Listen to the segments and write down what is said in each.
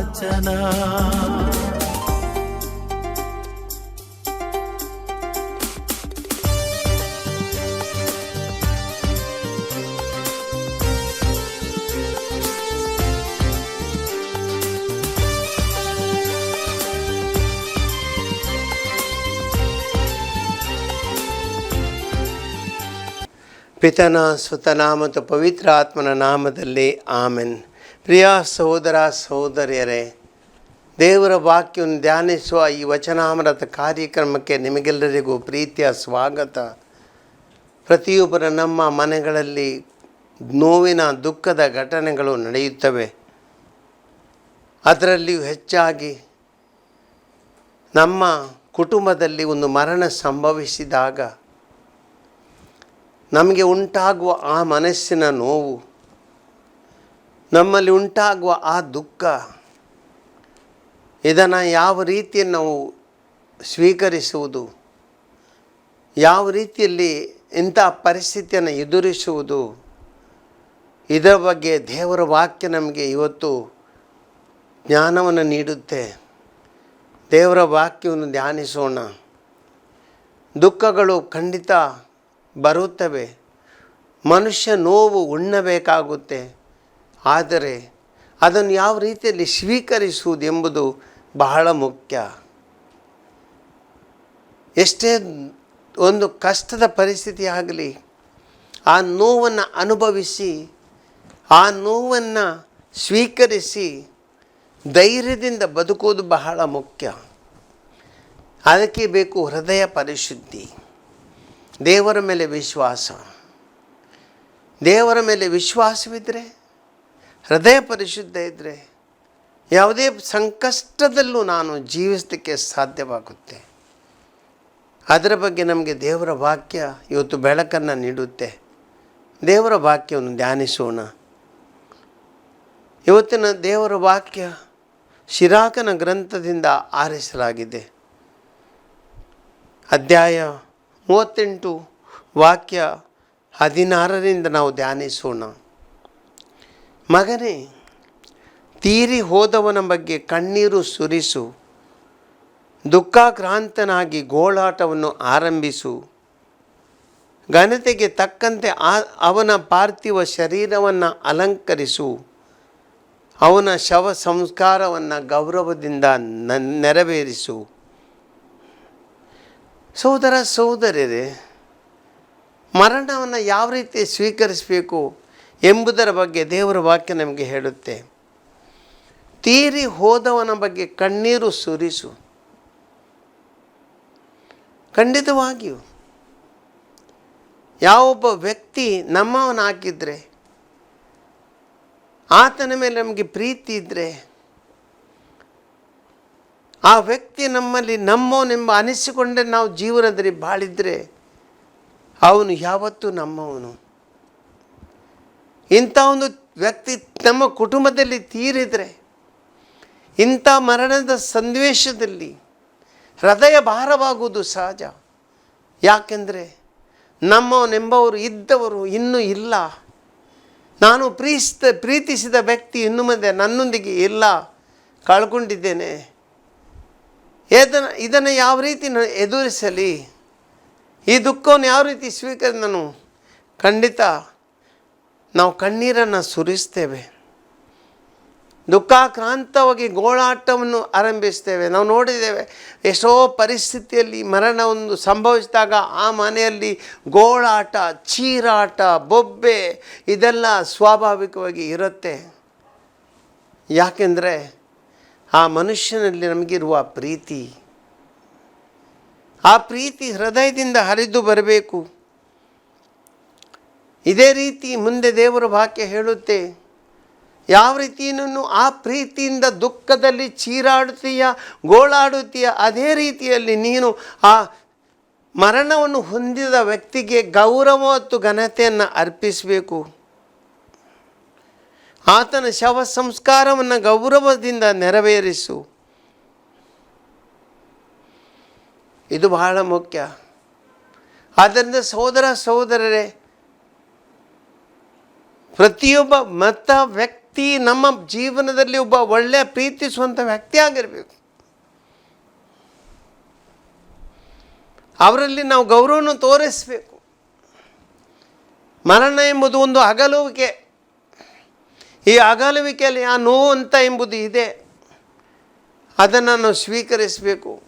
ವಚನ. ಪಿತನ ಸುತನ ಮತ್ತು ಪವಿತ್ರ ಆತ್ಮನ ನಾಮದಲ್ಲಿ ಆಮೆನ್. ಪ್ರಿಯ ಸಹೋದರ ಸಹೋದರಿಯರೇ, ದೇವರ ವಾಕ್ಯವನ್ನು ಧ್ಯಾನಿಸುವ ಈ ವಚನಾಮೃತ ಕಾರ್ಯಕ್ರಮಕ್ಕೆ ನಿಮಗೆಲ್ಲರಿಗೂ ಪ್ರೀತಿಯ ಸ್ವಾಗತ. ಪ್ರತಿಯೊಬ್ಬರ ನಮ್ಮ ಮನೆಗಳಲ್ಲಿ ನೋವಿನ ದುಃಖದ ಘಟನೆಗಳು ನಡೆಯುತ್ತವೆ. ಅದರಲ್ಲಿಯೂ ಹೆಚ್ಚಾಗಿ ನಮ್ಮ ಕುಟುಂಬದಲ್ಲಿ ಒಂದು ಮರಣ ಸಂಭವಿಸಿದಾಗ ನಮಗೆ ಉಂಟಾಗುವ ಆ ಮನಸ್ಸಿನ ನೋವು ನಮ್ಮಲ್ಲಿ ಉಂಟಾಗುವ ಆ ದುಃಖ, ಇದನ್ನು ಯಾವ ರೀತಿ ನಾವು ಸ್ವೀಕರಿಸುವುದು, ಯಾವ ರೀತಿಯಲ್ಲಿ ಇಂಥ ಪರಿಸ್ಥಿತಿಯನ್ನು ಎದುರಿಸುವುದು ಇದರ ಬಗ್ಗೆ ದೇವರ ವಾಕ್ಯ ನಮಗೆ ಇವತ್ತು ಜ್ಞಾನವನ್ನು ನೀಡುತ್ತೆ. ದೇವರ ವಾಕ್ಯವನ್ನು ಧ್ಯಾನಿಸೋಣ. ದುಃಖಗಳು ಖಂಡಿತ ಬರುತ್ತವೆ. ಮನುಷ್ಯ ನೋವು ಉಣ್ಣಬೇಕಾಗುತ್ತೆ. ಆದರೆ ಅದನ್ನು ಯಾವ ರೀತಿಯಲ್ಲಿ ಸ್ವೀಕರಿಸುವುದು ಎಂಬುದು ಬಹಳ ಮುಖ್ಯ. ಎಷ್ಟೇ ಒಂದು ಕಷ್ಟದ ಪರಿಸ್ಥಿತಿ ಆಗಲಿ, ಆ ನೋವನ್ನು ಅನುಭವಿಸಿ, ಆ ನೋವನ್ನು ಸ್ವೀಕರಿಸಿ ಧೈರ್ಯದಿಂದ ಬದುಕುವುದು ಬಹಳ ಮುಖ್ಯ. ಅದಕ್ಕೆ ಬೇಕು ಹೃದಯ ಪರಿಶುದ್ಧಿ, ದೇವರ ಮೇಲೆ ವಿಶ್ವಾಸ. ದೇವರ ಮೇಲೆ ವಿಶ್ವಾಸವಿದ್ದರೆ ಹೃದಯ ಪರಿಶುದ್ಧ ಇದ್ದರೆ ಯಾವುದೇ ಸಂಕಷ್ಟದಲ್ಲೂ ನಾನು ಜೀವಿಸಲಿಕ್ಕೆ ಸಾಧ್ಯವಾಗುತ್ತೆ. ಅದರ ಬಗ್ಗೆ ನಮಗೆ ದೇವರ ವಾಕ್ಯ ಇವತ್ತು ಬೆಳಕನ್ನು ನೀಡುತ್ತೆ. ದೇವರ ವಾಕ್ಯವನ್ನು ಧ್ಯಾನಿಸೋಣ. ಇವತ್ತಿನ ದೇವರ ವಾಕ್ಯ ಶಿರಾಕನ ಗ್ರಂಥದಿಂದ ಆರಿಸಲಾಗಿದೆ. ಅಧ್ಯಾಯ ಮೂವತ್ತೆಂಟು ವಾಕ್ಯ ಹದಿನಾರರಿಂದ ನಾವು ಧ್ಯಾನಿಸೋಣ. ಮಗನೇ, ತೀರಿ ಹೋದವನ ಬಗ್ಗೆ ಕಣ್ಣೀರು ಸುರಿಸು. ದುಃಖಾಕ್ರಾಂತನಾಗಿ ಗೋಳಾಟವನ್ನು ಆರಂಭಿಸು. ಘನತೆಗೆ ತಕ್ಕಂತೆ ಆ, ಅವನ ಪಾರ್ಥಿವ ಶರೀರವನ್ನು ಅಲಂಕರಿಸು. ಅವನ ಶವ ಸಂಸ್ಕಾರವನ್ನು ಗೌರವದಿಂದ ನೆರವೇರಿಸು. ಸೋದರ ಸೋದರರೇ ಮರಣವನ್ನು ಯಾವ ರೀತಿ ಸ್ವೀಕರಿಸಬೇಕು? ಎಂಬುದರ ಬಗ್ಗೆ ದೇವರ ವಾಕ್ಯ ನಮಗೆ ಹೇಳುತ್ತೆ. ತೀರಿ ಹೋದವನ ಬಗ್ಗೆ ಕಣ್ಣೀರು ಸುರಿಸು. ಖಂಡಿತವಾಗಿಯೂ, ಯಾವೊಬ್ಬ ವ್ಯಕ್ತಿ ನಮ್ಮವನಾಗಿದ್ದರೆ ಆತನ ಮೇಲೆ ನಮಗೆ ಪ್ರೀತಿ ಇದ್ದರೆ ಆ ವ್ಯಕ್ತಿ ನಮ್ಮಲ್ಲಿ ನಮ್ಮವನೆಂಬ ಅನಿಸಿಕೊಂಡೇ ನಾವು ಜೀವನದಲ್ಲಿ ಬಾಳಿದ್ರೆ, ಅವನು ಯಾವತ್ತೂ ನಮ್ಮವನು. ಇಂಥ ಒಂದು ವ್ಯಕ್ತಿ ನಮ್ಮ ಕುಟುಂಬದಲ್ಲಿ ತೀರಿದರೆ, ಇಂಥ ಮರಣದ ಸನ್ನಿವೇಶದಲ್ಲಿ ಹೃದಯ ಭಾರವಾಗುವುದು ಸಹಜ. ಯಾಕೆಂದರೆ ನಮ್ಮವನೆಂಬವರು ಇದ್ದವರು ಇನ್ನೂ ಇಲ್ಲ. ನಾನು ಪ್ರೀಸ್ತ, ಪ್ರೀತಿಸಿದ ವ್ಯಕ್ತಿ ಇನ್ನು ಮುಂದೆ ನನ್ನೊಂದಿಗೆ ಇಲ್ಲ. ಕಳ್ಕೊಂಡಿದ್ದೇನೆ. ಇದನ್ನು ಇದನ್ನು ಯಾವ ರೀತಿ ನಾನು ಎದುರಿಸಲಿ? ಈ ದುಃಖವನ್ನು ಯಾವ ರೀತಿ ಸ್ವೀಕರಿಸಿ ನಾನು? ಖಂಡಿತ ನಾವು ಕಣ್ಣೀರನ್ನು ಸುರಿಸ್ತೇವೆ. ದುಃಖಾಕ್ರಾಂತವಾಗಿ ಗೋಳಾಟವನ್ನು ಆರಂಭಿಸ್ತೇವೆ. ನಾವು ನೋಡಿದ್ದೇವೆ, ಎಷ್ಟೋ ಪರಿಸ್ಥಿತಿಯಲ್ಲಿ ಮರಣ ಒಂದು ಸಂಭವಿಸಿದಾಗ ಆ ಮನೆಯಲ್ಲಿ ಗೋಳಾಟ, ಚೀರಾಟ, ಬೊಬ್ಬೆ ಇದೆಲ್ಲ ಸ್ವಾಭಾವಿಕವಾಗಿ ಇರುತ್ತೆ. ಯಾಕೆಂದರೆ ಆ ಮನುಷ್ಯನಲ್ಲಿ ನಮಗಿರುವ ಪ್ರೀತಿ. ಆ ಪ್ರೀತಿ ಹೃದಯದಿಂದ ಹರಿದು ಬರಬೇಕು. ಇದೇ ರೀತಿ ಮುಂದೆ ದೇವರ ವಾಕ್ಯ ಹೇಳುತ್ತೆ, ಯಾವ ರೀತಿಯನ್ನು ನೀನು ಆ ಪ್ರೀತಿಯಿಂದ ದುಃಖದಲ್ಲಿ ಚೀರಾಡುತ್ತೀಯ, ಗೋಳಾಡುತ್ತೀಯ, ಅದೇ ರೀತಿಯಲ್ಲಿ ನೀನು ಆ ಮರಣವನ್ನು ಹೊಂದಿದ ವ್ಯಕ್ತಿಗೆ ಗೌರವ ಮತ್ತು ಘನತೆಯನ್ನು ಅರ್ಪಿಸಬೇಕು. ಆತನ ಶವ ಸಂಸ್ಕಾರವನ್ನು ಗೌರವದಿಂದ ನೆರವೇರಿಸು. ಇದು ಬಹಳ ಮುಖ್ಯ. ಆದ್ದರಿಂದ ಸಹೋದರ ಸಹೋದರರೇ ಪ್ರತಿಯೊಬ್ಬ ಮತ ವ್ಯಕ್ತಿ ನಮ್ಮ ಜೀವನದಲ್ಲಿ ಒಬ್ಬ ಒಳ್ಳೆಯ ಪ್ರೀತಿಸುವಂಥ ವ್ಯಕ್ತಿ ಆಗಿರಬೇಕು. ಅವರಲ್ಲಿ ನಾವು ಗೌರವವನ್ನು ತೋರಿಸಬೇಕು. ಮರಣ ಎಂಬುದು ಒಂದು ಅಗಲುವಿಕೆ. ಈ ಅಗಲುವಿಕೆಯಲ್ಲಿ ಆ ನೋವು ಅಂತ ಎಂಬುದು ಇದೆ. ಅದನ್ನು ನಾವು ಸ್ವೀಕರಿಸಬೇಕು.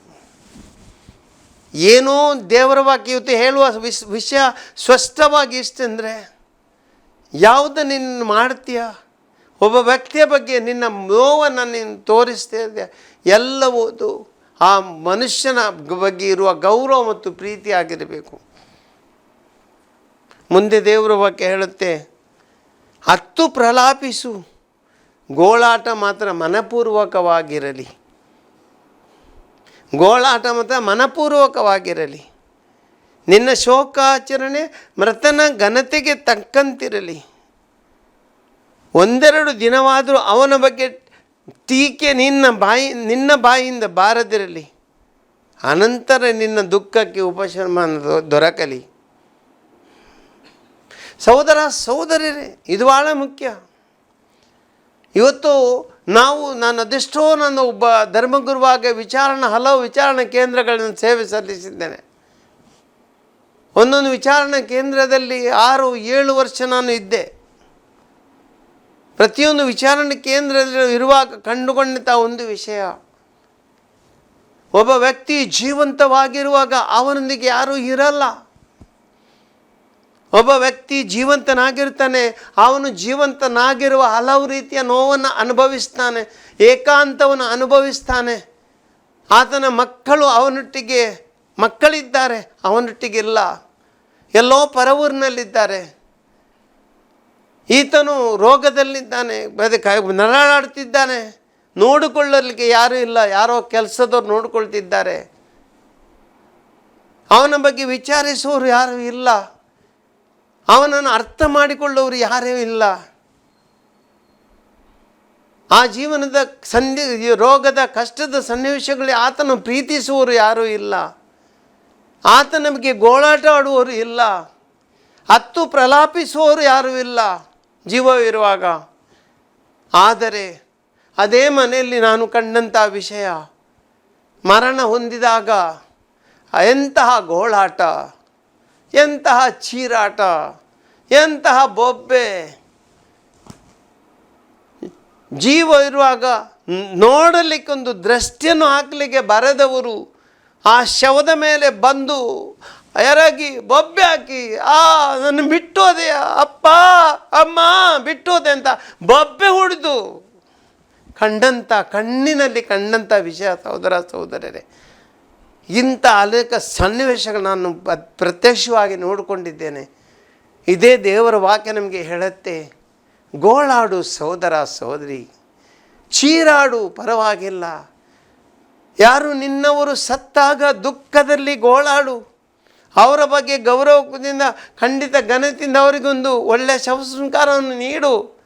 ಏನೋ ದೇವರ ವಾಕ್ಯ ಇವತ್ತು ಹೇಳುವ ವಿಷಯ ಸ್ಪಷ್ಟವಾಗಿ ಇಷ್ಟಂದರೆ ಯಾವುದು ನಿನ್ನ ಮಾಡ್ತೀಯ? ಒಬ್ಬ ವ್ಯಕ್ತಿಯ ಬಗ್ಗೆ ನಿನ್ನ ನೋವನ್ನು ನೀನು ತೋರಿಸ್ತಾ ಇದೆಯಾ? ಎಲ್ಲವೂ ಆ ಮನುಷ್ಯನ ಬಗ್ಗೆ ಇರುವ ಗೌರವ ಮತ್ತು ಪ್ರೀತಿ ಆಗಿರಬೇಕು. ಮುಂದೆ ದೇವರ ಬಗ್ಗೆ ಹೇಳುತ್ತೆ, ಹತ್ತು ಪ್ರಲಾಪಿಸು. ಗೋಳಾಟ ಮಾತ್ರ ಮನಪೂರ್ವಕವಾಗಿರಲಿ. ಗೋಳಾಟ ಮಾತ್ರ ಮನಪೂರ್ವಕವಾಗಿರಲಿ. ನಿನ್ನ ಶೋಕಾಚರಣೆ ಮೃತನ ಘನತೆಗೆ ತಕ್ಕಂತಿರಲಿ. ಒಂದೆರಡು ದಿನವಾದರೂ ಅವನ ಬಗ್ಗೆ ಟೀಕೆ ನಿನ್ನ ಬಾಯಿ, ನಿನ್ನ ಬಾಯಿಯಿಂದ ಬಾರದಿರಲಿ. ಅನಂತರ ನಿನ್ನ ದುಃಖಕ್ಕೆ ಉಪಶಮನ ದೊರಕಲಿ. ಸಹೋದರ ಸಹೋದರಿರೇ ಇದು ಭಾಳ ಮುಖ್ಯ. ಇವತ್ತು ನಾವು ನಾನು ಅದೆಷ್ಟೋ ನನ್ನ ಒಬ್ಬ ಧರ್ಮಗುರುವಾಗಿ ವಿಚಾರಣಾ, ಹಲವು ವಿಚಾರಣಾ ಕೇಂದ್ರಗಳನ್ನು ಸೇವೆ ಸಲ್ಲಿಸಿದ್ದೇನೆ. ಒಂದೊಂದು ವಿಚಾರಣಾ ಕೇಂದ್ರದಲ್ಲಿ ಆರು, ಏಳು ವರ್ಷ ನಾನು ಇದ್ದೆ. ಪ್ರತಿಯೊಂದು ವಿಚಾರಣೆ ಕೇಂದ್ರದಲ್ಲಿ ಇರುವಾಗ ಕಂಡುಕೊಂಡಂಥ ಒಂದು ವಿಷಯ. ಒಬ್ಬ ವ್ಯಕ್ತಿ ಜೀವಂತವಾಗಿರುವಾಗ ಅವನೊಂದಿಗೆ ಯಾರೂ ಇರಲ್ಲ. ಒಬ್ಬ ವ್ಯಕ್ತಿ ಜೀವಂತನಾಗಿರ್ತಾನೆ, ಅವನು ಜೀವಂತನಾಗಿರುವ ಹಲವು ರೀತಿಯ ನೋವನ್ನು ಅನುಭವಿಸ್ತಾನೆ, ಏಕಾಂತವನ್ನು ಅನುಭವಿಸ್ತಾನೆ. ಆತನ ಮಕ್ಕಳು ಅವನೊಟ್ಟಿಗೆ ಮಕ್ಕಳಿದ್ದಾರೆ, ಅವನೊಟ್ಟಿಗಿಲ್ಲ. ಎಲ್ಲೋ ಪರವೂರಿನಲ್ಲಿದ್ದಾರೆ. ಈತನು ರೋಗದಲ್ಲಿದ್ದಾನೆ ನರಳಾಡ್ತಿದ್ದಾನೆ. ನೋಡಿಕೊಳ್ಳಲಿಕ್ಕೆ ಯಾರೂ ಇಲ್ಲ, ಯಾರೋ ಕೆಲಸದವ್ರು ನೋಡಿಕೊಳ್ತಿದ್ದಾರೆ. ಅವನ ಬಗ್ಗೆ ವಿಚಾರಿಸುವವರು ಯಾರೂ ಇಲ್ಲ. ಅವನನ್ನು ಅರ್ಥ ಮಾಡಿಕೊಳ್ಳೋರು ಯಾರೂ ಇಲ್ಲ. ಆ ಜೀವನದ ಸಂಧಿ ರೋಗದ, ಕಷ್ಟದ ಸನ್ನಿವೇಶಗಳಲ್ಲಿ ಆತನ ಪ್ರೀತಿಸುವವರು ಯಾರೂ ಇಲ್ಲ. ಆತನ ನಮಗೆ ಗೋಳಾಟ ಆಡುವವರು ಇಲ್ಲ. ಹತ್ತು ಪ್ರಲಾಪಿಸುವವರು ಯಾರೂ ಇಲ್ಲ ಜೀವವಿರುವಾಗ ಆದರೆ ಅದೇ ಮನೆಯಲ್ಲಿ ನಾನು ಕಂಡಂಥ ವಿಷಯ, ಮರಣ ಹೊಂದಿದಾಗ ಎಂತಹ ಗೋಳಾಟ, ಎಂತಹ ಚೀರಾಟ, ಎಂತಹ ಬೊಬ್ಬೆ. ಜೀವ ಇರುವಾಗ ನೋಡಲಿಕ್ಕೊಂದು ದೃಷ್ಟಿಯನ್ನು ಹಾಕಲಿಕ್ಕೆ ಬರೆದವರು ಆ ಶವದ ಮೇಲೆ ಬಂದು ಎರಗಿ, ಬೊಬ್ಬೆ ಹಾಕಿ, ಆ ನನ್ನ ಬಿಟ್ಟೋದೆ ಅಪ್ಪ, ಅಮ್ಮ, ಬಿಟ್ಟೋದೆ ಅಂತ ಬೊಬ್ಬೆ ಹೊಡೆದು ಕಂಡಂಥ ಕಣ್ಣಿನಲ್ಲಿ ಕಂಡಂಥ ವಿಷಯ, ಸಹೋದರ, ಸಹೋದರರೇ. ಇಂಥ ಅನೇಕ ಸನ್ನಿವೇಶಗಳು ನಾನು ಪ್ರತ್ಯಕ್ಷವಾಗಿ ನೋಡಿಕೊಂಡಿದ್ದೇನೆ. ಇದೇ ದೇವರ ವಾಕ್ಯ ನಮಗೆ ಹೇಳುತ್ತೆ, ಗೋಳಾಡು ಸಹೋದರ, ಸಹೋದರಿ. ಚೀರಾಡು ಪರವಾಗಿಲ್ಲ. ಯಾರು ನಿನ್ನವರು ಸತ್ತಾಗ ದುಃಖದಲ್ಲಿ ಗೋಳಾಡು. ಅವರ ಬಗ್ಗೆ ಗೌರವದಿಂದ, ಖಂಡಿತ ಘನತೆಯಿಂದ ಅವರಿಗೊಂದು ಒಳ್ಳೆಯ ಶವಸಂಕಾರವನ್ನು ನೀಡು.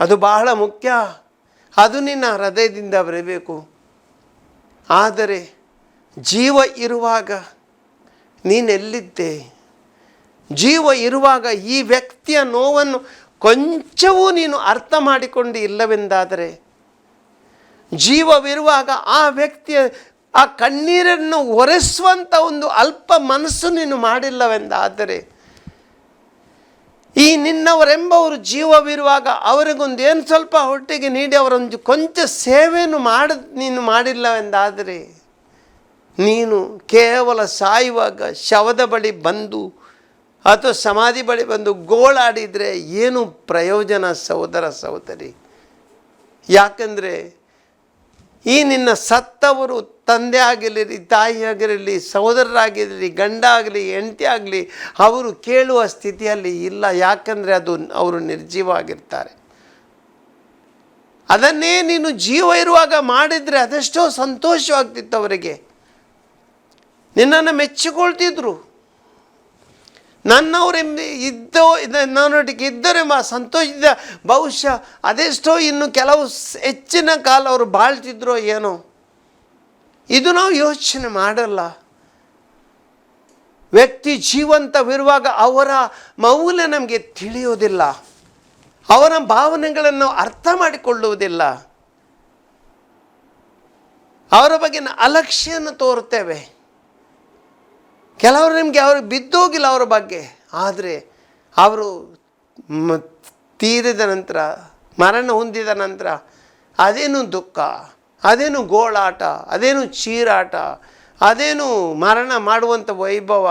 ಅದು ಬಹಳ ಮುಖ್ಯ. ಅದು ನಿನ್ನ ಹೃದಯದಿಂದ ಬರಬೇಕು. ಆದರೆ ಜೀವ ಇರುವಾಗ ನೀನೆಲ್ಲಿದ್ದೆ? ಜೀವ ಇರುವಾಗ ಈ ವ್ಯಕ್ತಿಯ ನೋವನ್ನು ಕೊಂಚವೂ ನೀನು ಅರ್ಥ ಮಾಡಿಕೊಂಡು ಇಲ್ಲವೆಂದಾದರೆ ಜೀವವಿರುವಾಗ ಆ ವ್ಯಕ್ತಿಯ, ಆ ಕಣ್ಣೀರನ್ನು ಒರೆಸುವಂಥ ಒಂದು ಅಲ್ಪ ಮನಸ್ಸು ನೀನು ಮಾಡಿಲ್ಲವೆಂದಾದರೆ, ಈ ನಿನ್ನವರೆಂಬವರು ಜೀವವಿರುವಾಗ ಅವರಿಗೊಂದು ಏನು ಸ್ವಲ್ಪ ಹೊಟ್ಟೆಗೆ ನೀಡಿ ಅವರೊಂದು ಕೊಂಚ ಸೇವೆಯನ್ನು ಮಾಡ, ನೀನು ಮಾಡಿಲ್ಲವೆಂದಾದರೆ, ನೀನು ಕೇವಲ ಸಾಯುವಾಗ ಶವದ ಬಳಿ ಬಂದು ಅಥವಾ ಸಮಾಧಿ ಬಳಿ ಬಂದು ಗೋಳಾಡಿದರೆ ಏನು ಪ್ರಯೋಜನ ಸಹೋದರ ಸಹೋದರಿ? ಯಾಕಂದರೆ ಈ ನಿನ್ನ ಸತ್ತವರು ತಂದೆ ಆಗಿರಲಿ, ತಾಯಿ ಆಗಿರಲಿ ಸಹೋದರರಾಗಿರಲಿ ಗಂಡ ಆಗಲಿ, ಹೆಂಡತಿ ಆಗಲಿ, ಅವರು ಕೇಳುವ ಸ್ಥಿತಿಯಲ್ಲಿ ಇಲ್ಲ. ಯಾಕಂದರೆ ಅದು ಅವರು ನಿರ್ಜೀವ ಆಗಿರ್ತಾರೆ. ಅದನ್ನೇ ನೀನು ಜೀವ ಇರುವಾಗ ಮಾಡಿದರೆ ಅದೆಷ್ಟೋ ಸಂತೋಷವಾಗ್ತಿತ್ತು ಅವರಿಗೆ. ನಿನ್ನನ್ನು ಮೆಚ್ಚಿಕೊಳ್ತಿದ್ರು. ನನ್ನವರೆಂಬ ಇದ್ದೋ, ಇದ- ನನ್ನೊಟ್ಟಿಗೆ ಇದ್ದರೆಂಬ ಸಂತೋಷದ ಬಹುಶಃ ಅದೆಷ್ಟೋ ಇನ್ನು ಕೆಲವು ಹೆಚ್ಚಿನ ಕಾಲ ಅವರು ಬಾಳ್ತಿದ್ರೋ ಏನೋ. ಇದು ನಾವು ಯೋಚನೆ ಮಾಡಲ್ಲ. ವ್ಯಕ್ತಿ ಜೀವಂತವಿರುವಾಗ ಅವರ ಮೌಲ್ಯ ನಮಗೆ ತಿಳಿಯೋದಿಲ್ಲ. ಅವರ ಭಾವನೆಗಳನ್ನು ಅರ್ಥ ಮಾಡಿಕೊಳ್ಳುವುದಿಲ್ಲ. ಅವರ ಬಗ್ಗೆ ಅಲಕ್ಷ್ಯನ ತೋರುತ್ತೇವೆ ಕೆಲವರು ನಿಮಗೆ ಅವರು ಬಿದ್ದೋಗಿಲ್ಲ ಅವರ ಬಗ್ಗೆ. ಆದರೆ ಅವರು ತೀರಿದ ನಂತರ, ಮರಣ ಹೊಂದಿದ ನಂತರ ಅದೇನು ದುಃಖ, ಅದೇನು ಗೋಳಾಟ, ಅದೇನು ಚೀರಾಟ, ಅದೇನು ಮರಣ ಮಾಡುವಂಥ ವೈಭವ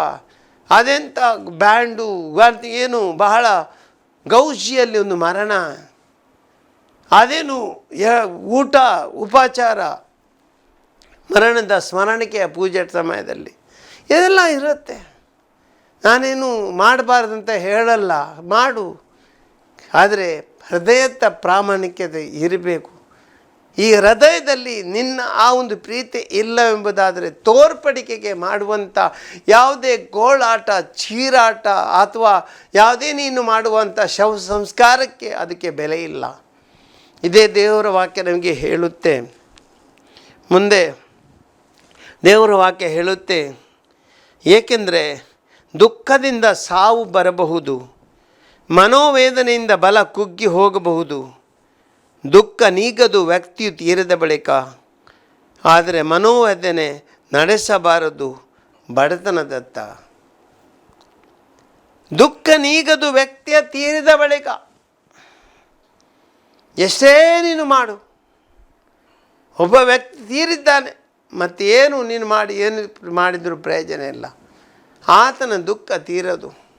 ಅದೆಂಥ ಬ್ಯಾಂಡು ಏನು ಬಹಳ ಗೌಜಿಯಲ್ಲಿ ಒಂದು ಮರಣ, ಅದೇನು ಊಟ, ಉಪಚಾರ, ಮರಣದ ಸ್ಮರಣಿಕೆಯ ಪೂಜೆ ಸಮಯದಲ್ಲಿ. ಇದೆಲ್ಲ ಇರುತ್ತೆ. ನಾನೇನು ಮಾಡಬಾರ್ದಂತ ಹೇಳಲ್ಲ. ಮಾಡು. ಆದರೆ ಹೃದಯದ ಪ್ರಾಮಾಣಿಕತೆ ಇರಬೇಕು. ಈ ಹೃದಯದಲ್ಲಿ ನಿನ್ನ ಆ ಒಂದು ಪ್ರೀತಿ ಇಲ್ಲವೆಂಬುದಾದರೆ ತೋರ್ಪಡಿಕೆಗೆ ಮಾಡುವಂಥ ಯಾವುದೇ ಗೋಳಾಟ, ಚೀರಾಟ ಅಥವಾ ಯಾವುದೇ ನೀನು ಮಾಡುವಂಥ ಶವ ಸಂಸ್ಕಾರಕ್ಕೆ ಅದಕ್ಕೆ ಬೆಲೆ ಇಲ್ಲ. ಇದೇ ದೇವರ ವಾಕ್ಯ ನಮಗೆ ಹೇಳುತ್ತೆ. ಮುಂದೆ ದೇವರ ವಾಕ್ಯ ಹೇಳುತ್ತೆ. ಏಕೆಂದರೆ ದುಃಖದಿಂದ ಸಾವು ಬರಬಹುದು, ಮನೋವೇದನೆಯಿಂದ ಬಲ ಕುಗ್ಗಿ ಹೋಗಬಹುದು, ದುಃಖ ನೀಗದು ವ್ಯಕ್ತಿಯು ತೀರದ ಬಳಿಕ. ಆದರೆ ಮನೋವೇದನೆ ನಡೆಸಬಾರದು ಬಡತನದತ್ತ. ದುಃಖ ನೀಗದು ವ್ಯಕ್ತಿಯ ತೀರಿದ ಬಳಿಕ. ಎಷ್ಟೇ ನೀನು ಮಾಡು, ಒಬ್ಬ ವ್ಯಕ್ತಿ ತೀರಿದ್ದಾನೆ. ಮತ್ತೇನು ನೀನು ಮಾಡಿ ಏನು ಮಾಡಿದರೂ ಪ್ರಯೋಜನ ಇಲ್ಲ. ಆತನ ದುಃಖ ತೀರದು.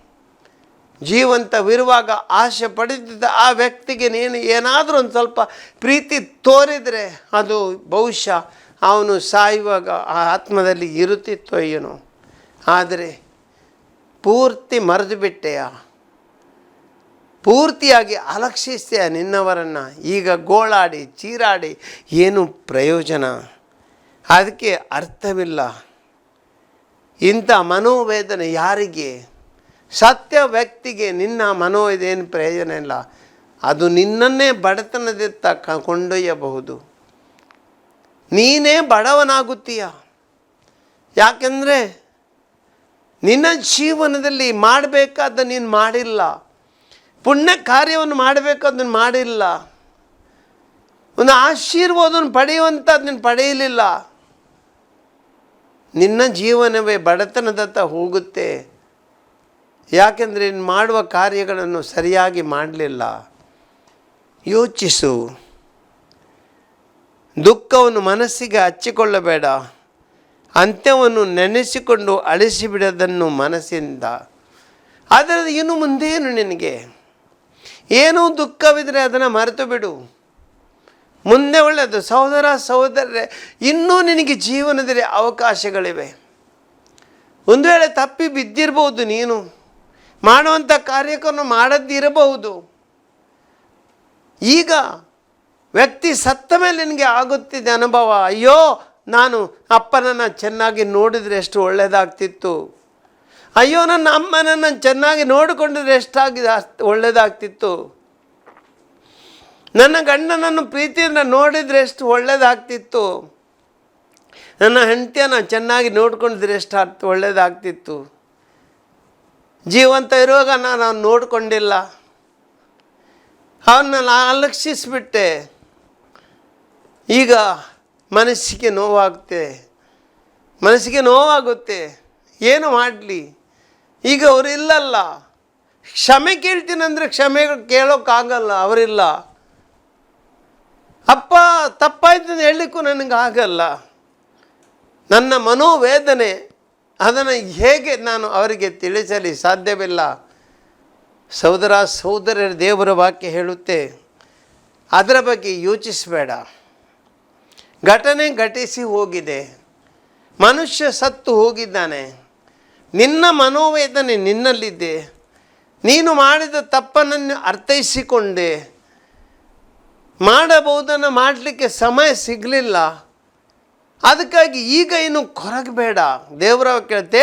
ಜೀವಂತವಿರುವಾಗ ಆಶೆ ಪಡೆದಿದ್ದ ಆ ವ್ಯಕ್ತಿಗೆ ನೀನು ಏನಾದರೂ ಒಂದು ಸ್ವಲ್ಪ ಪ್ರೀತಿ ತೋರಿದರೆ ಅದು ಬಹುಶಃ ಅವನು ಸಾಯುವಾಗ ಆ ಆತ್ಮದಲ್ಲಿ ಇರುತ್ತಿತ್ತೋ ಏನೋ. ಆದರೆ ಪೂರ್ತಿ ಮರೆದು ಬಿಟ್ಟೆಯ? ಪೂರ್ತಿಯಾಗಿ ಅಲಕ್ಷಿಸ್ತೀಯ ನಿನ್ನವರನ್ನು? ಈಗ ಗೋಳಾಡಿ, ಚೀರಾಡಿ ಏನು ಪ್ರಯೋಜನ? ಅದಕ್ಕೆ ಅರ್ಥವಿಲ್ಲ. ಇಂಥ ಮನೋವೇದನೆ ಯಾರಿಗೆ? ಸತ್ಯ ವ್ಯಕ್ತಿಗೆ ನಿನ್ನ ಮನೋ ಇದೇನು ಪ್ರಯೋಜನ ಇಲ್ಲ. ಅದು ನಿನ್ನನ್ನೇ ಬಡತನದಿತ್ತ ಕೊಂಡೊಯ್ಯಬಹುದು. ನೀನೇ ಬಡವನಾಗುತ್ತೀಯ. ಯಾಕೆಂದರೆ ನಿನ್ನ ಜೀವನದಲ್ಲಿ ಮಾಡಬೇಕಾದ ನೀನು ಮಾಡಿಲ್ಲ. ಪುಣ್ಯ ಕಾರ್ಯವನ್ನು ಮಾಡಬೇಕಾದನ್ನು ಮಾಡಿಲ್ಲ. ಒಂದು ಆಶೀರ್ವಾದವನ್ನು ಪಡೆಯುವಂಥದ್ದು ನೀನು ಪಡೆಯಲಿಲ್ಲ. ನಿನ್ನ ಜೀವನವೇ ಬಡತನದತ್ತ ಹೋಗುತ್ತೆ. ಯಾಕೆಂದರೆ ನೀನು ಮಾಡುವ ಕಾರ್ಯಗಳನ್ನು ಸರಿಯಾಗಿ ಮಾಡಲಿಲ್ಲ. ಯೋಚಿಸು. ದುಃಖವನ್ನು ಮನಸ್ಸಿಗೆ ಹಚ್ಚಿಕೊಳ್ಳಬೇಡ. ಅಂತ್ಯವನ್ನು ನೆನೆಸಿಕೊಂಡು ಅಳಿಸಿಬಿಡೋದನ್ನು ಮನಸ್ಸಿಂದ ಆದರೆ ಇನ್ನು ಮುಂದೇನು ನಿನಗೆ? ಏನೂ ದುಃಖವಿದ್ದರೆ ಅದನ್ನು ಮರೆತು ಬಿಡು. ಮುಂದೆ ಒಳ್ಳೆಯದು ಸಹೋದರ, ಸಹೋದರರೇ, ಇನ್ನೂ ನಿನಗೆ ಜೀವನದಲ್ಲಿ ಅವಕಾಶಗಳಿವೆ. ಒಂದು ವೇಳೆ ತಪ್ಪಿ ಬಿದ್ದಿರಬಹುದು ನೀನು ಮಾಡುವಂಥ ಕಾರ್ಯಕ್ರಮ ಮಾಡದ್ದಿರಬಹುದು ಈಗ ವ್ಯಕ್ತಿ ಸತ್ತ ಮೇಲೆ ನಿನಗೆ ಆಗುತ್ತಿದೆ ಅನುಭವ. ಅಯ್ಯೋ, ನಾನು ಅಪ್ಪನನ್ನು ಚೆನ್ನಾಗಿ ನೋಡಿದರೆ ಎಷ್ಟು ಒಳ್ಳೆಯದಾಗ್ತಿತ್ತು ಅಯ್ಯೋ, ನನ್ನ ಅಮ್ಮನನ್ನು ಚೆನ್ನಾಗಿ ನೋಡಿಕೊಂಡಿದ್ರೆ ಎಷ್ಟಾಗಿದೆ ಒಳ್ಳೆಯದಾಗ್ತಿತ್ತು ನನ್ನ ಗಂಡನನ್ನು ಪ್ರೀತಿಯಿಂದ ನೋಡಿದರೆ ಎಷ್ಟು ಒಳ್ಳೆಯದಾಗ್ತಿತ್ತು ನನ್ನ ಹೆಂಡತಿಯನ್ನು ಚೆನ್ನಾಗಿ ನೋಡ್ಕೊಂಡಿದ್ರೆ ಎಷ್ಟು ಅರ್ಥ ಒಳ್ಳೆಯದಾಗ್ತಿತ್ತು ಜೀವಂತ ಇರುವಾಗ ನಾನು ಅವ್ನು ನೋಡಿಕೊಂಡಿಲ್ಲ ಅವನ್ನ ಅಲಕ್ಷಿಸ್ಬಿಟ್ಟೆ. ಈಗ ಮನಸ್ಸಿಗೆ ನೋವಾಗುತ್ತೆ. ಮನಸ್ಸಿಗೆ ನೋವಾಗುತ್ತೆ. ಏನು ಮಾಡಲಿ? ಈಗ ಅವರಿಲ್ಲಲ್ಲ ಕ್ಷಮೆ ಕೇಳ್ತೀನಂದರೆ ಕ್ಷಮೆ ಕೇಳೋಕ್ಕಾಗಲ್ಲ, ಅವರಿಲ್ಲ. ಅಪ್ಪ ತಪ್ಪಾಯ್ತು ಹೇಳಲಿಕ್ಕೂ ನನಗೆ ಆಗಲ್ಲ. ನನ್ನ ಮನೋವೇದನೆ ಅದನ್ನು ಹೇಗೆ ನಾನು ಅವರಿಗೆ ತಿಳಿಸಲಿ ಸಾಧ್ಯವಿಲ್ಲ. ಸಹೋದರ, ಸಹೋದರರ ದೇವರ ವಾಕ್ಯ ಹೇಳುತ್ತೆ, ಅದರ ಬಗ್ಗೆ ಯೋಚಿಸಬೇಡ. ಘಟನೆ ಘಟಿಸಿ ಹೋಗಿದೆ. ಮನುಷ್ಯ ಸತ್ತು ಹೋಗಿದ್ದಾನೆ. ನಿನ್ನ ಮನೋವೇದನೆ ನಿನ್ನಲ್ಲಿದೆ. ನೀನು ಮಾಡಿದ ತಪ್ಪನನ್ನು ಅರ್ಥೈಸಿಕೊಂಡೆ. ಮಾಡಬಹುದನ್ನು ಮಾಡಲಿಕ್ಕೆ ಸಮಯ ಸಿಗಲಿಲ್ಲ. ಅದಕ್ಕಾಗಿ ಈಗ ಏನು ಕೊರಗಬೇಡ ದೇವರ ಕೇಳ್ತೆ,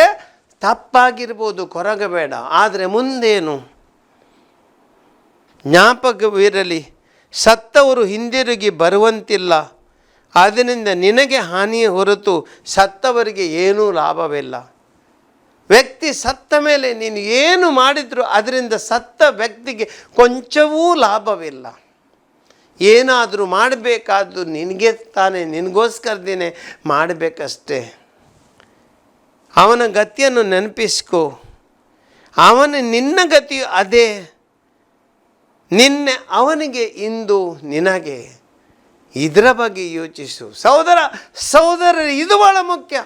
ತಪ್ಪಾಗಿರ್ಬೋದು ಕೊರಗಬೇಡ ಆದರೆ ಮುಂದೇನು? ಜ್ಞಾಪಕವಿರಲಿ, ಸತ್ತವರು ಹಿಂದಿರುಗಿ ಬರುವಂತಿಲ್ಲ. ಅದರಿಂದ ನಿನಗೆ ಹಾನಿಯ ಹೊರತು ಸತ್ತವರಿಗೆ ಏನೂ ಲಾಭವಿಲ್ಲ. ವ್ಯಕ್ತಿ ಸತ್ತ ಮೇಲೆ ನೀನು ಏನು ಮಾಡಿದ್ರು ಅದರಿಂದ ಸತ್ತ ವ್ಯಕ್ತಿಗೆ ಕೊಂಚವೂ ಲಾಭವಿಲ್ಲ. ಏನಾದರೂ ಮಾಡಬೇಕಾದ್ದು ನಿನಗೆ ತಾನೇ ನಿನಗೋಸ್ಕರದೇನೆ ಮಾಡಬೇಕಷ್ಟೇ. ಅವನ ಗತಿಯನ್ನು ನೆನಪಿಸ್ಕೋ. ಅವನ, ನಿನ್ನ ಗತಿಯು ಅದೇ. ನಿನ್ನೆ ಅವನಿಗೆ, ಇಂದು ನಿನಗೆ. ಇದರ ಬಗ್ಗೆ ಯೋಚಿಸು. ಸಹೋದರ, ಸಹೋದರರು, ಇದು ಬಹಳ ಮುಖ್ಯ.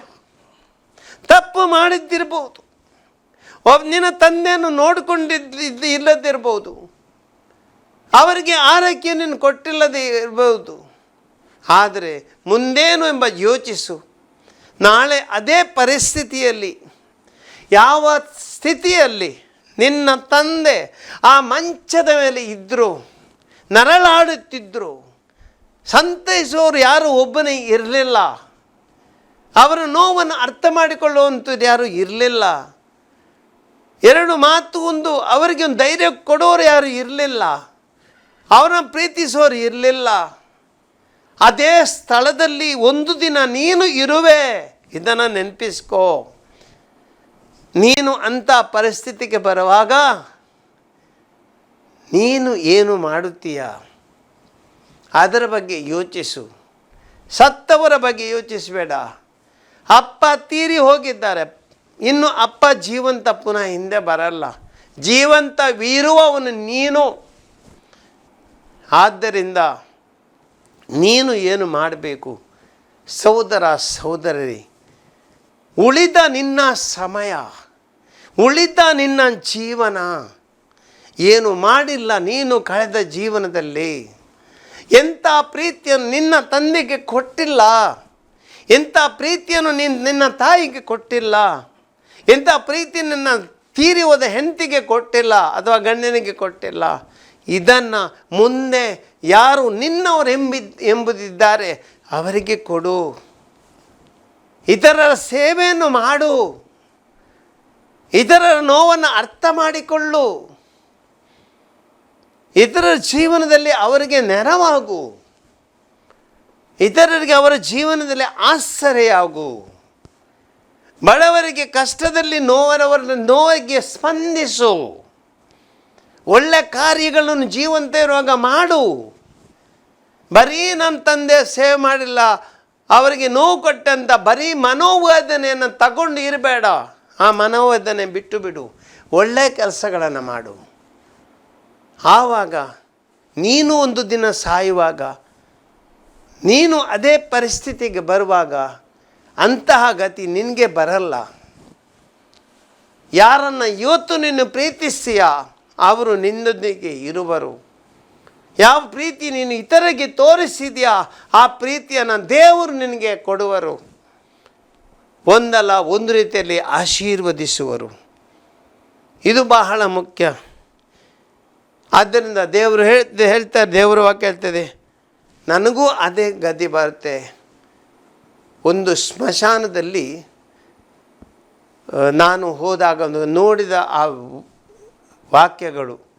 ತಪ್ಪು ಮಾಡಿದ್ದಿರ್ಬೋದು. ಒಬ್ಬ ನಿನ್ನ ತಂದೆಯನ್ನು ನೋಡಿಕೊಂಡಿದ್ದು ಇಲ್ಲದಿರ್ಬೋದು ಅವರಿಗೆ ಆರೈಕೆ ನೀನು ಕೊಟ್ಟಿಲ್ಲದೆ ಇರಬಹುದು. ಆದರೆ ಮುಂದೇನು ಎಂಬ ಯೋಚಿಸು. ನಾಳೆ ಅದೇ ಪರಿಸ್ಥಿತಿಯಲ್ಲಿ, ಯಾವ ಸ್ಥಿತಿಯಲ್ಲಿ ನಿನ್ನ ತಂದೆ ಆ ಮಂಚದ ಮೇಲೆ ಇದ್ದರು ನರಳಾಡುತ್ತಿದ್ದರು ಸಂತೈಸೋರು ಯಾರು ಒಬ್ಬನೇ ಇರಲಿಲ್ಲ, ಅವರ ನೋವನ್ನು ಅರ್ಥ ಮಾಡಿಕೊಳ್ಳುವಂಥದ್ದು ಯಾರೂ ಇರಲಿಲ್ಲ, ಎರಡು ಮಾತು ಒಂದು ಅವರಿಗೆ ಒಂದು ಧೈರ್ಯ ಕೊಡೋರು ಯಾರು ಇರಲಿಲ್ಲ ಅವರನ್ನು ಪ್ರೀತಿಸೋರು ಇರಲಿಲ್ಲ. ಅದೇ ಸ್ಥಳದಲ್ಲಿ ಒಂದು ದಿನ ನೀನು ಇರುವೆ, ಇದನ್ನು ನೆನಪಿಸ್ಕೋ. ನೀನು ಅಂಥ ಪರಿಸ್ಥಿತಿಗೆ ಬರುವಾಗ ನೀನು ಏನು ಮಾಡುತ್ತೀಯ? ಅದರ ಬಗ್ಗೆ ಯೋಚಿಸು. ಸತ್ತವರ ಬಗ್ಗೆ ಯೋಚಿಸಬೇಡ. ಅಪ್ಪ ತೀರಿ ಹೋಗಿದ್ದಾರೆ. ಇನ್ನು ಅಪ್ಪ ಜೀವಂತ ಪುನಃ ಹಿಂದೆ ಬರಲ್ಲ. ಜೀವಂತ ವೀರುವವನು ನೀನು. ಆದ್ದರಿಂದ ನೀನು ಏನು ಮಾಡಬೇಕು? ಸಹೋದರ ಸಹೋದರರಿ, ಉಳಿದ ನಿನ್ನ ಸಮಯ, ಉಳಿದ ನಿನ್ನ ಜೀವನ ಏನು ಮಾಡಿಲ್ಲ ನೀನು ಕಳೆದ ಜೀವನದಲ್ಲಿ? ಎಂಥ ಪ್ರೀತಿಯನ್ನು ನಿನ್ನ ತಂದೆಗೆ ಕೊಟ್ಟಿಲ್ಲ? ಎಂಥ ಪ್ರೀತಿಯನ್ನು ನಿನ್ನ ನಿನ್ನ ತಾಯಿಗೆ ಕೊಟ್ಟಿಲ್ಲ? ಎಂಥ ಪ್ರೀತಿ ನಿನ್ನ ತೀರಿ ಹೋದ ಹೆಂಡತಿಗೆ ಕೊಟ್ಟಿಲ್ಲ ಅಥವಾ ಗಂಡನಿಗೆ ಕೊಟ್ಟಿಲ್ಲ? ಇದನ್ನು ಮುಂದೆ ಯಾರು ನಿನ್ನವರು ಎಂಬಿದ್ ಎಂಬುದಿದ್ದಾರೆ, ಅವರಿಗೆ ಕೊಡು. ಇತರರ ಸೇವೆಯನ್ನು ಮಾಡು. ಇತರರ ನೋವನ್ನು ಅರ್ಥ ಮಾಡಿಕೊಳ್ಳು. ಇತರರ ಜೀವನದಲ್ಲಿ ಅವರಿಗೆ ನೆರವಾಗು. ಇತರರಿಗೆ ಅವರ ಜೀವನದಲ್ಲಿ ಆಶ್ಚರ್ಯಾಗು ಬಡವರಿಗೆ ಕಷ್ಟದಲ್ಲಿ ನೋವರವರ ನೋವಿಗೆ ಸ್ಪಂದಿಸು. ಒಳ್ಳೆ ಕಾರ್ಯಗಳನ್ನು ಜೀವಂತ ಇರುವಾಗ ಮಾಡು. ಬರೀ ನನ್ನ ತಂದೆ ಸೇವೆ ಮಾಡಿಲ್ಲ, ಅವರಿಗೆ ನೋವು ಕೊಟ್ಟಂತ ಬರೀ ಮನೋವೇದನೆಯನ್ನು ತಗೊಂಡು ಇರಬೇಡ. ಆ ಮನೋವೇದನೆ ಬಿಟ್ಟು ಬಿಡು. ಒಳ್ಳೆಯ ಕೆಲಸಗಳನ್ನು ಮಾಡು. ಆವಾಗ ನೀನು ಒಂದು ದಿನ ಸಾಯುವಾಗ, ನೀನು ಅದೇ ಪರಿಸ್ಥಿತಿಗೆ ಬರುವಾಗ ಅಂತಹ ಗತಿ ನಿನಗೆ ಬರಲ್ಲ. ಯಾರನ್ನು ಇವತ್ತು ನೀನು ಪ್ರೀತಿಸ್ತೀಯ? ಅವರು ನಿನ್ನೊಂದಿಗೆ ಇರುವರು. ಯಾವ ಪ್ರೀತಿ ನೀನು ಇತರಿಗೆ ತೋರಿಸಿದೆಯಾ, ಆ ಪ್ರೀತಿಯನ್ನು ದೇವರು ನಿನಗೆ ಕೊಡುವರು. ಒಂದಲ್ಲ, ಒಂದು ರೀತಿಯಲ್ಲಿ ಆಶೀರ್ವದಿಸುವರು. ಇದು ಬಹಳ ಮುಖ್ಯ. ಆದ್ದರಿಂದ ದೇವರು ಹೇಳ್ತ ಹೇಳ್ತಾರೆ, ದೇವರು ವಾಕ್ಯ ಹೇಳ್ತದೆ, ನನಗೂ ಅದೇ ಗತಿ ಬರುತ್ತೆ. ಒಂದು ಸ್ಮಶಾನದಲ್ಲಿ ನಾನು ಹೋದಾಗ ನೋಡಿದ ಆ ವಾಕ್ಯಗಳು.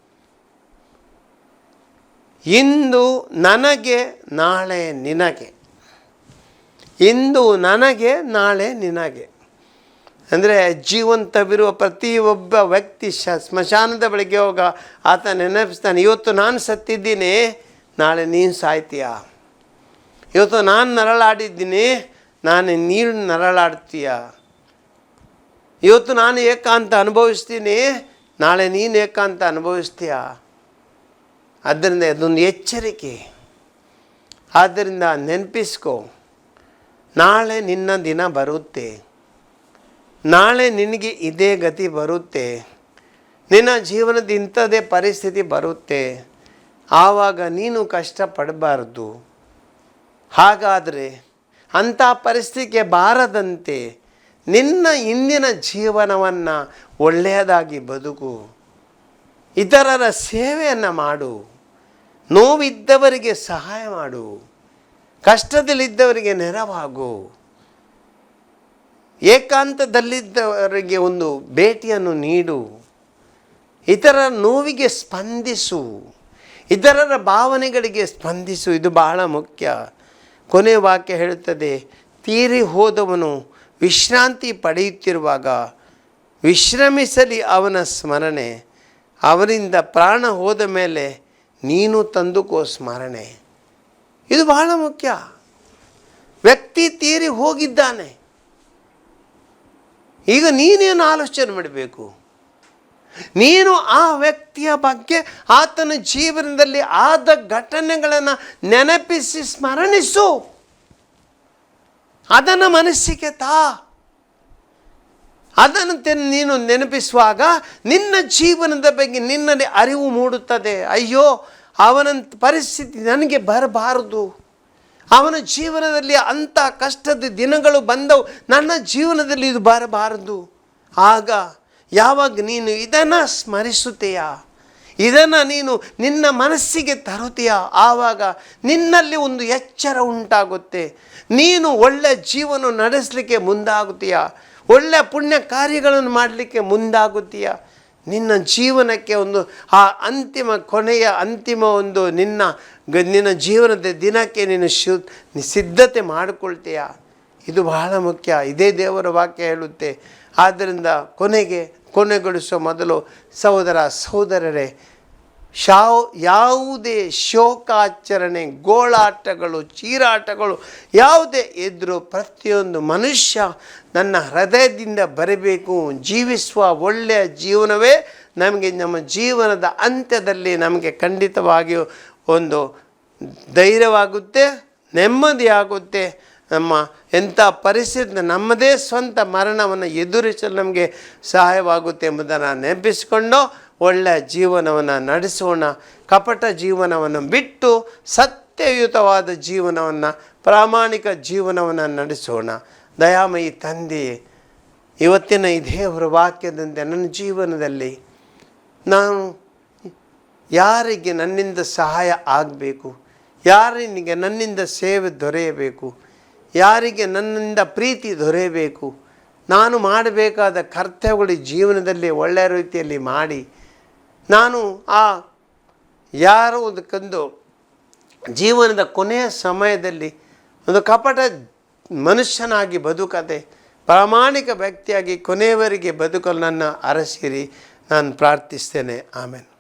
ಇಂದು ನನಗೆ, ನಾಳೆ ನಿನಗೆ. ಇಂದು ನನಗೆ, ನಾಳೆ ನಿನಗೆ. ಅಂದರೆ ಜೀವಂತವಿರುವ ಪ್ರತಿಯೊಬ್ಬ ವ್ಯಕ್ತಿ ಶ, ಸ್ಮಶಾನದ ಬಳಿಗೆ ಹೋಗ ಆತ ನೆನಪಿಸ್ತಾನೆ, ಇವತ್ತು ನಾನು ಸತ್ತಿದ್ದೀನಿ, ನಾಳೆ ನೀನು ಸಾಯ್ತೀಯ? ಇವತ್ತು ನಾನು ನರಳಾಡಿದ್ದೀನಿ, ನಾನು ನೀನು ನರಳಾಡ್ತೀಯ? ಇವತ್ತು ನಾನು ಏಕಾಂತ ಅನುಭವಿಸ್ತೀನಿ ನಾಳೆ ನೀನು ಏಕಾಂತ ಅನುಭವಿಸ್ತೀಯ? ಆದ್ದರಿಂದ ಅದೊಂದು ಎಚ್ಚರಿಕೆ. ಆದ್ದರಿಂದ ನೆನಪಿಸ್ಕೋ, ನಾಳೆ ನಿನ್ನ ದಿನ ಬರುತ್ತೆ. ನಾಳೆ ನಿನಗೆ ಇದೇ ಗತಿ ಬರುತ್ತೆ. ನಿನ್ನ ಜೀವನದ ಇಂಥದೇ ಪರಿಸ್ಥಿತಿ ಬರುತ್ತೆ. ಆವಾಗ ನೀನು ಕಷ್ಟಪಡಬಾರ್ದು. ಹಾಗಾದರೆ ಅಂಥ ಪರಿಸ್ಥಿತಿಗೆ ಬಾರದಂತೆ ನಿನ್ನ ಇಂದಿನ ಜೀವನವನ್ನು ಒಳ್ಳೆಯದಾಗಿ ಬದುಕು, ಇತರರ ಸೇವೆಯನ್ನು ಮಾಡು, ನೋವಿದ್ದವರಿಗೆ ಸಹಾಯ ಮಾಡು, ಕಷ್ಟದಲ್ಲಿದ್ದವರಿಗೆ ನೆರವಾಗು. ಏಕಾಂತದಲ್ಲಿದ್ದವರಿಗೆ ಒಂದು ಭೇಟಿಯನ್ನು ನೀಡು. ಇತರ ನೋವಿಗೆ ಸ್ಪಂದಿಸು. ಇತರರ ಭಾವನೆಗಳಿಗೆ ಸ್ಪಂದಿಸು. ಇದು ಬಹಳ ಮುಖ್ಯ. ಕೊನೆಯ ವಾಕ್ಯ ಹೇಳುತ್ತದೆ, ತೀರಿ ಹೋದವನು ವಿಶ್ರಾಂತಿ ಪಡೆಯುತ್ತಿರುವಾಗ ವಿಶ್ರಮಿಸಲಿ ಅವನ ಸ್ಮರಣೆ. ಅವರಿಂದ ಪ್ರಾಣ ಹೋದ ಮೇಲೆ ನೀನು ತಂದುಕೋ ಸ್ಮರಣೆ. ಇದು ಬಹಳ ಮುಖ್ಯ. ವ್ಯಕ್ತಿ ತೀರಿ ಹೋಗಿದ್ದಾನೆ. ಈಗ ನೀನೇನು ಆಲೋಚನೆ ಮಾಡಬೇಕು? ನೀನು ಆ ವ್ಯಕ್ತಿಯ ಬಗ್ಗೆ ಆತನ ಜೀವನದಲ್ಲಿ ಆದ ಘಟನೆಗಳನ್ನು ನೆನಪಿಸಿ ಸ್ಮರಣಿಸು. ಅದನ್ನು ಮನಸ್ಸಿಗೆ ತಾ. ಅದನ್ನು ನೀನು ನೆನಪಿಸುವಾಗ ನಿನ್ನ ಜೀವನದ ಬಗ್ಗೆ ನಿನ್ನಲ್ಲಿ ಅರಿವು ಮೂಡುತ್ತದೆ. ಅಯ್ಯೋ, ಅವನ ಪರಿಸ್ಥಿತಿ ನನಗೆ ಬರಬಾರದು. ಅವನ ಜೀವನದಲ್ಲಿ ಅಂಥ ಕಷ್ಟದ ದಿನಗಳು ಬಂದವು. ನನ್ನ ಜೀವನದಲ್ಲಿ ಇದು ಬರಬಾರದು. ಆಗ ಯಾವಾಗ ನೀನು ಇದನ್ನು ಸ್ಮರಿಸುತ್ತೀಯಾ? ಇದನ್ನು ನೀನು ನಿನ್ನ ಮನಸ್ಸಿಗೆ ತರುತ್ತೀಯಾ. ಆವಾಗ ನಿನ್ನಲ್ಲಿ ಒಂದು ಎಚ್ಚರ ಉಂಟಾಗುತ್ತೆ. ನೀನು ಒಳ್ಳೆ ಜೀವನ ನಡೆಸಲಿಕ್ಕೆ ಮುಂದಾಗುತ್ತೀಯಾ. ಒಳ್ಳೆ ಪುಣ್ಯ ಕಾರ್ಯಗಳನ್ನು ಮಾಡಲಿಕ್ಕೆ ಮುಂದಾಗುತ್ತೀಯ. ನಿನ್ನ ಜೀವನಕ್ಕೆ ಒಂದು, ಆ ಅಂತಿಮ ಕೊನೆಯ ಅಂತಿಮ ಒಂದು ನಿನ್ನ ನಿನ್ನ ಜೀವನದ ದಿನಕ್ಕೆ ನೀನು ಶು, ಸಿದ್ಧತೆ ಮಾಡಿಕೊಳ್ತೀಯ. ಇದು ಬಹಳ ಮುಖ್ಯ. ಇದೇ ದೇವರ ವಾಕ್ಯ ಹೇಳುತ್ತೆ. ಆದ್ದರಿಂದ ಕೊನೆಗೆ ಕೊನೆಗೊಳಿಸುವ ಮೊದಲು ಸಹೋದರ ಸಹೋದರರೇ, ಶಾವ್ ಯಾವುದೇ ಶೋಕಾಚರಣೆ, ಗೋಳಾಟಗಳು, ಚೀರಾಟಗಳು, ಯಾವುದೇ ಇದ್ದರೂ ಪ್ರತಿಯೊಂದು ಮನುಷ್ಯ ನನ್ನ ಹೃದಯದಿಂದ ಬರಬೇಕು. ಜೀವಿಸುವ ಒಳ್ಳೆಯ ಜೀವನವೇ ನಮಗೆ, ನಮ್ಮ ಜೀವನದ ಅಂತ್ಯದಲ್ಲಿ ನಮಗೆ ಖಂಡಿತವಾಗಿಯೂ ಒಂದು ಧೈರ್ಯವಾಗುತ್ತೆ, ನೆಮ್ಮದಿಯಾಗುತ್ತೆ. ನಮ್ಮ ಎಂಥ ಪರಿಸ್ಥಿತಿ, ನಮ್ಮದೇ ಸ್ವಂತ ಮರಣವನ್ನು ಎದುರಿಸಲು ನಮಗೆ ಸಹಾಯವಾಗುತ್ತೆ ಎಂಬುದನ್ನು ನೆನಪಿಸಿಕೊಂಡು ಒಳ್ಳೆಯ ಜೀವನವನ್ನು ನಡೆಸೋಣ. ಕಪಟ ಜೀವನವನ್ನು ಬಿಟ್ಟು ಸತ್ಯಯುತವಾದ ಜೀವನವನ್ನು, ಪ್ರಾಮಾಣಿಕ ಜೀವನವನ್ನು ನಡೆಸೋಣ. ದಯಾಮಯಿ ತಂದೆಯೇ ಇವತ್ತಿನ ದೇವರ ವಾಕ್ಯದಂತೆ ನನ್ನ ಜೀವನದಲ್ಲಿ ನಾನು ಯಾರಿಗೆ ನನ್ನಿಂದ ಸಹಾಯ ಆಗಬೇಕು, ಯಾರಿಗೆ ನನ್ನಿಂದ ಸೇವೆ ದೊರೆಯಬೇಕು ಯಾರಿಗೆ ನನ್ನಿಂದ ಪ್ರೀತಿ ದೊರೆಯಬೇಕು? ನಾನು ಮಾಡಬೇಕಾದ ಕರ್ತವ್ಯಗಳು ಜೀವನದಲ್ಲಿ ಒಳ್ಳೆಯ ರೀತಿಯಲ್ಲಿ ಮಾಡಿ, ನಾನು ಆ ಯಾರೋ ಒಂದಕ್ಕೊಂದು ಜೀವನದ ಕೊನೆಯ ಸಮಯದಲ್ಲಿ ಒಂದು ಕಪಟ ಮನುಷ್ಯನಾಗಿ ಬದುಕದೆ, ಪ್ರಾಮಾಣಿಕ ವ್ಯಕ್ತಿಯಾಗಿ ಕೊನೆಯವರೆಗೆ ಬದುಕಲು ನನ್ನ ಅರಸಿರಿ. ನಾನು ಪ್ರಾರ್ಥಿಸ್ತೇನೆ. ಆಮೇಲೆ